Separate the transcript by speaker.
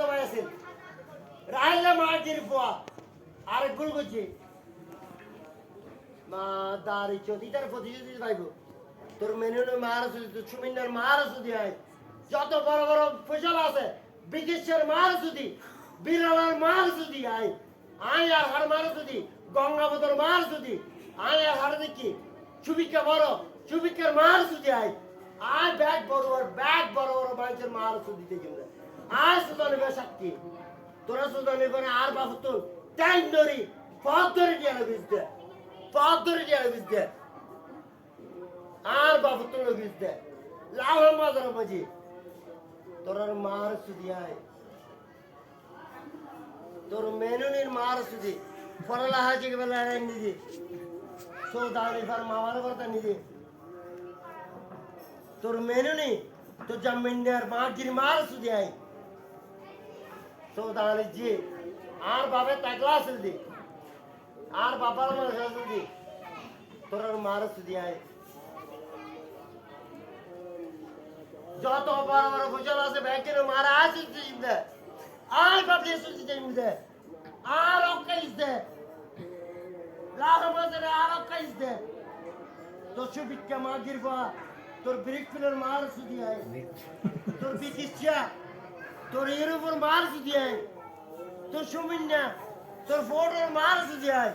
Speaker 1: দবাই আছে রাহিলে মাটির পোয়া আরেক গুল করছে। মা দাঁড়ি চোদি, তার প্রতিযোগী পাইব। তোর মেনু মার সুদি তোর সুমিন্দার মার সুদি আয়। যত বড় বড় ফসল আছে, ব্রিটিশের মার সুদি বিড়ালার মার সুদি আয়। আয় আর হার মার সুদি গঙ্গাবতর মার সুদি আয় আর হার দেখি, চুবিকা বড়, চুবিকার মার সুদি আয়। আয় ব্যাগ বড় বড়, ব্যাগ বড় বড় মানুষের মার সুদি দেখি আয় বেশাক্তি তোরা সুদানি করে আর বাবু তো টাইম ধরি, পথ ধরে দিয়ে বুঝতে পথ ধরে দিয়ে বুঝতে আর বাবু তো বুঝতে লাভ মাঝে মাঝি। তোর মার সুদি আয়। তোর মেনুনির মার সুদি। ফরলা হাজি বেলা নিজে সৌদানি ফর মামার কথা নিজে তোর মেনুনি তো জমিনের মাগির মার সুদি আয়। বাবে তাকলা সুদি আর বাবার মার সুদি তোর মার সুদি আয় যত বড় বড় ফসল আছে ব্যাংকের মারা আছে জিন্দে আর বাবলি সুজি জিন্দে আর অকাইছে লাখ বছরে আর অকাইছে তো সুবিক্কা মা গিরবা তোর ব্রিক ফিলের মার সুদি আয় তোর বিকিচ্ছা তোর এর উপর মার সুদি আয় তোর সুমিন্যা তোর ফোটোর মার সুদি আয়